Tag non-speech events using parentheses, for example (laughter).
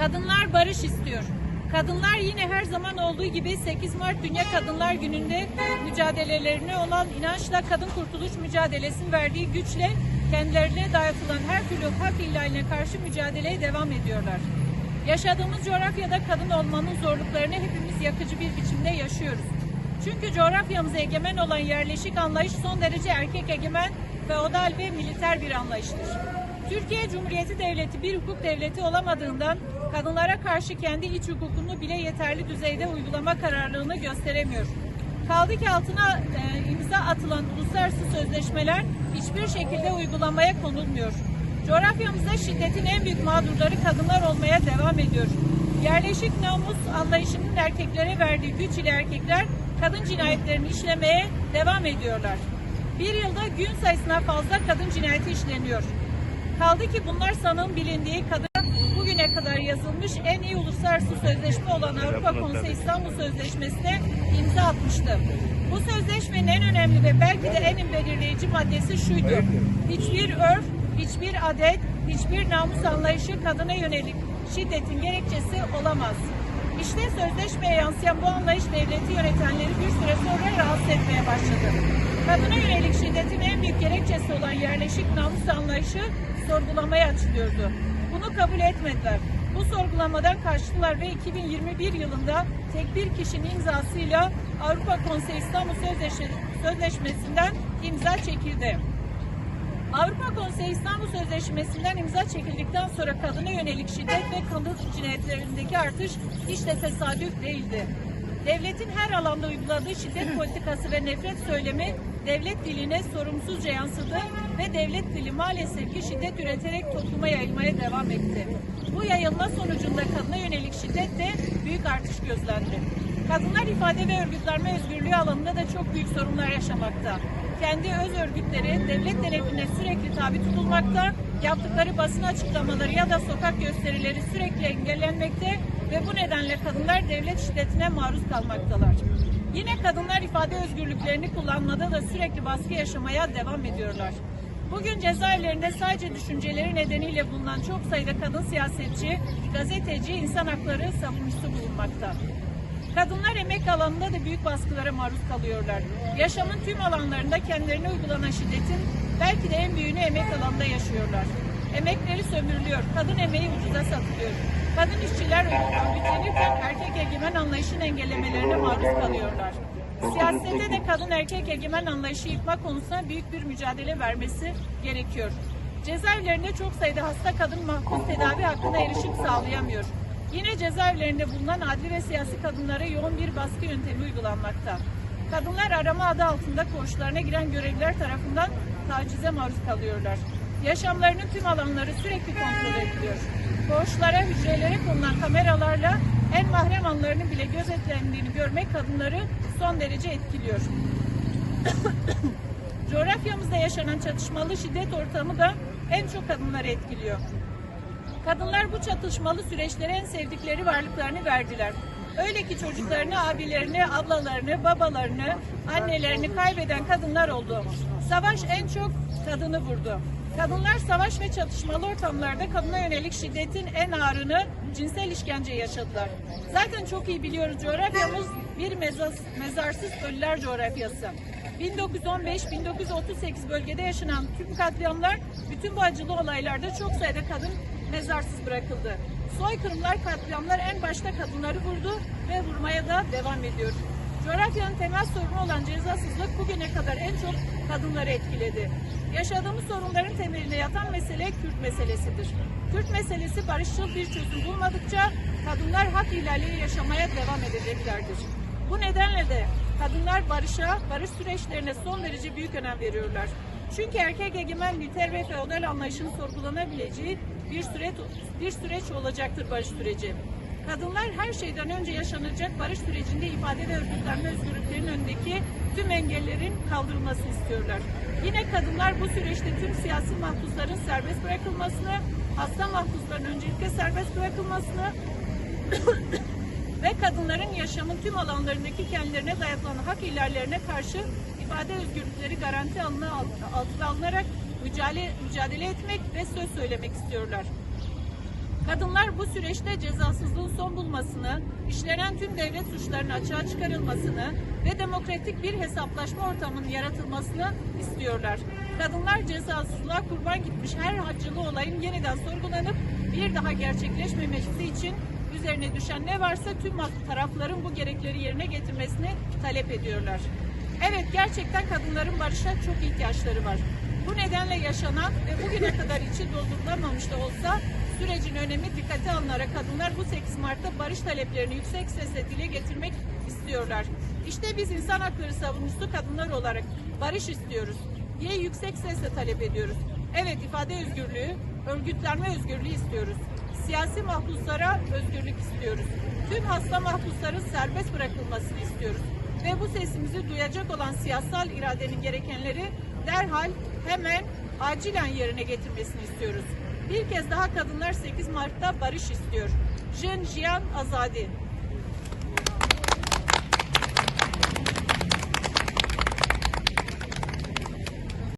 Kadınlar barış istiyor. Kadınlar yine her zaman olduğu gibi 8 Mart Dünya Kadınlar Günü'nde mücadelelerine olan inançla kadın kurtuluş mücadelesinin verdiği güçle kendilerine dayatılan her türlü hak ihlaline karşı mücadeleye devam ediyorlar. Yaşadığımız coğrafyada kadın olmanın zorluklarını hepimiz yakıcı bir biçimde yaşıyoruz. Çünkü coğrafyamıza egemen olan yerleşik anlayış son derece erkek egemen, feodal ve militer bir anlayıştır. Türkiye Cumhuriyeti Devleti bir hukuk devleti olamadığından kadınlara karşı kendi iç hukukunu bile yeterli düzeyde uygulama kararlılığını gösteremiyor. Kaldı ki altına e, imza atılan uluslararası sözleşmeler hiçbir şekilde uygulamaya konulmuyor. Coğrafyamızda şiddetin en büyük mağdurları kadınlar olmaya devam ediyor. Yerleşik namus anlayışının erkeklere verdiği güç ile erkekler kadın cinayetlerini işlemeye devam ediyorlar. Bir yılda gün sayısına fazla kadın cinayeti işleniyor. Kaldı ki bunlar sanığın bilindiği kadın bugüne kadar yazılmış en iyi uluslararası sözleşme olan Avrupa Konseyi İstanbul Sözleşmesi'ne imza atmıştı. Bu sözleşmenin en önemli ve belki de en belirleyici maddesi şuydu. Hiçbir örf, hiçbir adet, hiçbir namus anlayışı kadına yönelik şiddetin gerekçesi olamaz. İşte sözleşmeye yansıyan bu anlayış devleti yönetenleri bir süre sonra rahatsız etmeye başladı. Kadına yönelik şiddetin en büyük gerekçesi olan yerleşik namus anlayışı sorgulamaya açılıyordu. Bunu kabul etmediler. Bu sorgulamadan kaçtılar ve 2021 yılında tek bir kişinin imzasıyla Avrupa Konseyi İstanbul Sözleşmesi- Sözleşmesi'nden imza çekildi. Avrupa Konseyi İstanbul Sözleşmesi'nden imza çekildikten sonra kadına yönelik şiddet ve kadın cinayetlerindeki artış hiç de tesadüf değildi. Devletin her alanda uyguladığı şiddet politikası ve nefret söylemi devlet diline sorumsuzca yansıdı devlet dili maalesef ki şiddet üreterek topluma yayılmaya devam etti. Bu yayılma sonucunda kadına yönelik şiddette büyük artış gözlendi. Kadınlar ifade ve örgütlenme özgürlüğü alanında da çok büyük sorunlar yaşamakta. Kendi öz örgütleri devlet denetine sürekli tabi tutulmakta, yaptıkları basın açıklamaları ya da sokak gösterileri sürekli engellenmekte ve bu nedenle kadınlar devlet şiddetine maruz kalmaktalar. Yine kadınlar ifade özgürlüklerini kullanmada da sürekli baskı yaşamaya devam ediyorlar. Bugün cezaevlerinde sadece düşünceleri nedeniyle bulunan çok sayıda kadın siyasetçi, gazeteci, insan hakları savunucusu bulunmakta. Kadınlar emek alanında da büyük baskılara maruz kalıyorlar. Yaşamın tüm alanlarında kendilerine uygulanan şiddetin belki de en büyüğünü emek alanında yaşıyorlar. Emekleri sömürülüyor, kadın emeği ucuza satılıyor. Kadın işçiler örgütlenirken erkek egemen anlayışın engellemelerine maruz kalıyorlar. Siyasette de kadın erkek egemen anlayışı yıkma konusunda büyük bir mücadele vermesi gerekiyor. Cezaevlerinde çok sayıda hasta kadın mahpus tedavi hakkına erişim sağlayamıyor. Yine cezaevlerinde bulunan adli ve siyasi kadınlara yoğun bir baskı yöntemi uygulanmakta. Kadınlar arama adı altında koğuşlarına giren görevliler tarafından tacize maruz kalıyorlar. Yaşamlarının tüm alanları sürekli kontrol ediliyor. Koğuşlara, hücrelere konulan kameralarla en mahrem anlarının bile gözetlendiğini görmek kadınları son derece etkiliyor. (coughs) Coğrafyamızda yaşanan çatışmalı şiddet ortamı da en çok kadınları etkiliyor. Kadınlar bu çatışmalı süreçlere en sevdikleri varlıklarını verdiler. Öyle ki çocuklarını, abilerini, ablalarını, babalarını, annelerini kaybeden kadınlar oldu. Savaş en çok kadını vurdu. Kadınlar savaş ve çatışmalı ortamlarda kadına yönelik şiddetin en ağırını cinsel işkence yaşadılar. Zaten çok iyi biliyoruz coğrafyamız bir mezas, mezarsız ölüler coğrafyası. 1915-1938 bölgede yaşanan tüm katliamlar bütün bu acılı olaylarda çok sayıda kadın mezarsız bırakıldı. Soykırımlar, katliamlar en başta kadınları vurdu ve vurmaya da devam ediyor. Coğrafyanın temel sorunu olan cezasızlık bugüne kadar en çok kadınları etkiledi. Yaşadığımız sorunların temelinde yatan mesele Kürt meselesidir. Kürt meselesi barışçıl bir çözüm bulmadıkça kadınlar hak ihlaliyle yaşamaya devam edeceklerdir. Bu nedenle de kadınlar barışa, barış süreçlerine son derece büyük önem veriyorlar. Çünkü erkek egemen militer ve feodal anlayışın sorgulanabileceği bir süreç, bir süreç olacaktır barış süreci. Kadınlar her şeyden önce yaşanacak barış sürecinde ifade ve örgütlenme özgürlüklerinin önündeki tüm engellerin kaldırılmasını istiyorlar. Yine kadınlar bu süreçte tüm siyasi mahpusların serbest bırakılmasını, hasta mahpusların öncelikle serbest bırakılmasını (coughs) ve kadınların yaşamın tüm alanlarındaki kendilerine dayatılan hak ihlallerine karşı ifade özgürlükleri garanti alına, altına alınarak mücadele, mücadele etmek ve söz söylemek istiyorlar. Kadınlar bu süreçte cezasızlığın son bulmasını, işlenen tüm devlet suçlarının açığa çıkarılmasını ve demokratik bir hesaplaşma ortamının yaratılmasını istiyorlar. Kadınlar cezasızlığa kurban gitmiş her acılı olayın yeniden sorgulanıp bir daha gerçekleşmemesi için üzerine düşen ne varsa tüm tarafların bu gerekleri yerine getirmesini talep ediyorlar. Evet gerçekten kadınların barışa çok ihtiyaçları var. Bu nedenle yaşanan ve bugüne kadar içi doldurulamamış da olsa sürecin önemi dikkate alınarak kadınlar bu 8 Mart'ta barış taleplerini yüksek sesle dile getirmek istiyorlar. İşte biz insan hakları savunucusu kadınlar olarak barış istiyoruz diye yüksek sesle talep ediyoruz. Evet ifade özgürlüğü, örgütlenme özgürlüğü istiyoruz. Siyasi mahpuslara özgürlük istiyoruz. Tüm hasta mahpusların serbest bırakılmasını istiyoruz. Ve bu sesimizi duyacak olan siyasal iradenin gerekenleri derhal hemen acilen yerine getirmesini istiyoruz. Bir kez daha kadınlar 8 Mart'ta barış istiyor. Jen Jian Azadi.